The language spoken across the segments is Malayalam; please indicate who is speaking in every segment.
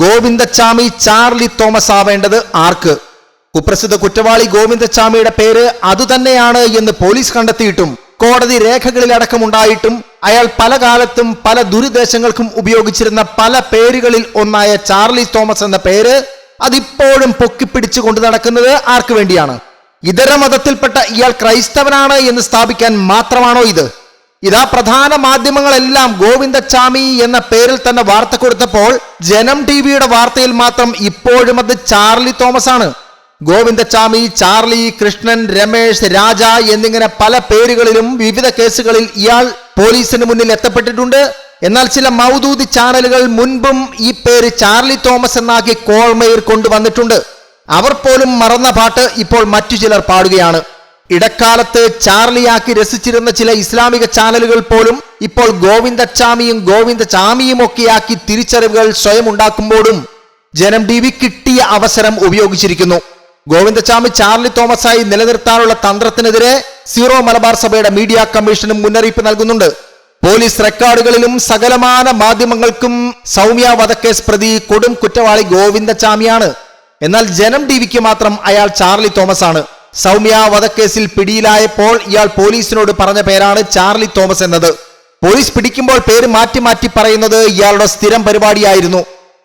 Speaker 1: ഗോവിന്ദച്ചാമി ചാർലി തോമസ് ആവേണ്ടത് ആർക്ക്? കുപ്രസിദ്ധ കുറ്റവാളി ഗോവിന്ദച്ചാമിയുടെ പേര് അതുതന്നെയാണ് എന്ന് പോലീസ് കണ്ടെത്തിയിട്ടും കോടതി രേഖകളിലടക്കമുണ്ടായിട്ടും അയാൾ പല കാലത്തും പല ദുരുദ്ദേശങ്ങൾക്കും ഉപയോഗിച്ചിരുന്ന പല പേരുകളിൽ ഒന്നായ ചാർലി തോമസ് എന്ന പേര് അതിപ്പോഴും പൊക്കിപ്പിടിച്ചു കൊണ്ടു നടക്കുന്നത് ആർക്കു വേണ്ടിയാണ്? ഇതര മതത്തിൽപ്പെട്ട ഇയാൾ ക്രൈസ്തവനാണ് എന്ന് സ്ഥാപിക്കാൻ മാത്രമാണോ ഇത്? ഇതാ പ്രധാന മാധ്യമങ്ങളെല്ലാം ഗോവിന്ദച്ചാമി എന്ന പേരിൽ തന്നെ വാർത്ത കൊടുത്തപ്പോൾ ജനം ടി വിയുടെ വാർത്തയിൽ മാത്രം ഇപ്പോഴും അത് ചാർലി തോമസ് ആണ് ഗോവിന്ദച്ചാമി ചാർലി കൃഷ്ണൻ രമേശ് രാജ എന്നിങ്ങനെ പല പേരുകളിലും വിവിധ കേസുകളിൽ ഇയാൾ പോലീസിന് മുന്നിൽ എത്തപ്പെട്ടിട്ടുണ്ട്. എന്നാൽ ചില മൗദൂദി ചാനലുകൾ മുൻപും ഈ പേര് ചാർലി തോമസ് എന്നാക്കി കോൾമയിൽ കൊണ്ടുവന്നിട്ടുണ്ട്. അവർ പോലും മറന്ന പാട്ട് ഇപ്പോൾ മറ്റു ചിലർ പാടുകയാണ്. ഇടക്കാലത്ത് ചാർലിയാക്കി രസിച്ചിരുന്ന ചില ഇസ്ലാമിക ചാനലുകൾ പോലും ഇപ്പോൾ ഗോവിന്ദച്ചാമിയും ഗോവിന്ദ ചാമിയും ഒക്കെയാക്കി തിരിച്ചറിവുകൾ സ്വയം ഉണ്ടാക്കുമ്പോഴും ജനം ടി കിട്ടിയ അവസരം ഉപയോഗിച്ചിരിക്കുന്നു. ഗോവിന്ദച്ചാമി ചാർലി തോമസായി നിലനിർത്താനുള്ള തന്ത്രത്തിനെതിരെ സീറോ മലബാർ സഭയുടെ മീഡിയ കമ്മീഷനും മുന്നറിയിപ്പ് നൽകുന്നുണ്ട്. പോലീസ് റെക്കോർഡുകളിലും സകലമാന മാധ്യമങ്ങൾക്കും സൗമ്യ വധക്കേസ് പ്രതി കൊടും കുറ്റവാളി ഗോവിന്ദച്ചാമിയാണ് എന്നാൽ ജനം ടി മാത്രം അയാൾ ചാർലി തോമസ് ആണ് സൗമ്യ വധക്കേസിൽ പിടിയിലായപ്പോൾ ഇയാൾ പോലീസിനോട് പറഞ്ഞ പേരാണ് ചാർലി തോമസ് എന്നത്. പോലീസ് പിടിക്കുമ്പോൾ പേര് മാറ്റി മാറ്റി പറയുന്നത് ഇയാളുടെ സ്ഥിരം പരിപാടിയായിരുന്നു.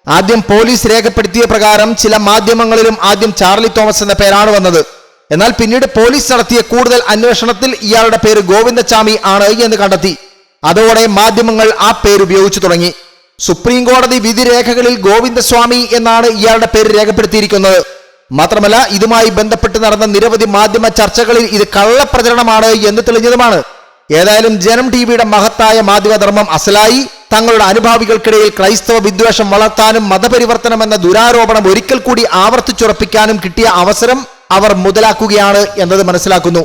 Speaker 1: ആദ്യം പോലീസ് രേഖപ്പെടുത്തിയ പ്രകാരം ചില മാധ്യമങ്ങളിലും ആദ്യം ചാർലി തോമസ് എന്ന പേരാണ് വന്നത്. എന്നാൽ പിന്നീട് പോലീസ് നടത്തിയ കൂടുതൽ അന്വേഷണത്തിൽ ഇയാളുടെ പേര് ഗോവിന്ദച്ചാമി ആണ് എന്ന് കണ്ടെത്തി. അതോടെ മാധ്യമങ്ങൾ ആ പേര് ഉപയോഗിച്ചു തുടങ്ങി. സുപ്രീം കോടതി വിധി രേഖകളിൽ ഗോവിന്ദസ്വാമി എന്നാണ് ഇയാളുടെ പേര് രേഖപ്പെടുത്തിയിരിക്കുന്നത്. മാത്രമല്ല ഇതുമായി ബന്ധപ്പെട്ട് നടന്ന നിരവധി മാധ്യമ ചർച്ചകളിൽ ഇത് കള്ളപ്രചരണമാണ് എന്ന് തെളിഞ്ഞതുമാണ്. ഏതായാലും ജനം ടി വിയുടെ മഹത്തായ മാധ്യമധർമ്മം അസലായി. തങ്ങളുടെ അനുഭാവികൾക്കിടയിൽ ക്രൈസ്തവ വിദ്വേഷം വളർത്താനും മതപരിവർത്തനം എന്ന ദുരാരോപണം ഒരിക്കൽ കൂടി ആവർത്തിച്ചുറപ്പിക്കാനും കിട്ടിയ അവസരം അവർ മുതലാക്കുകയാണ് എന്നത് മനസ്സിലാക്കുന്നു.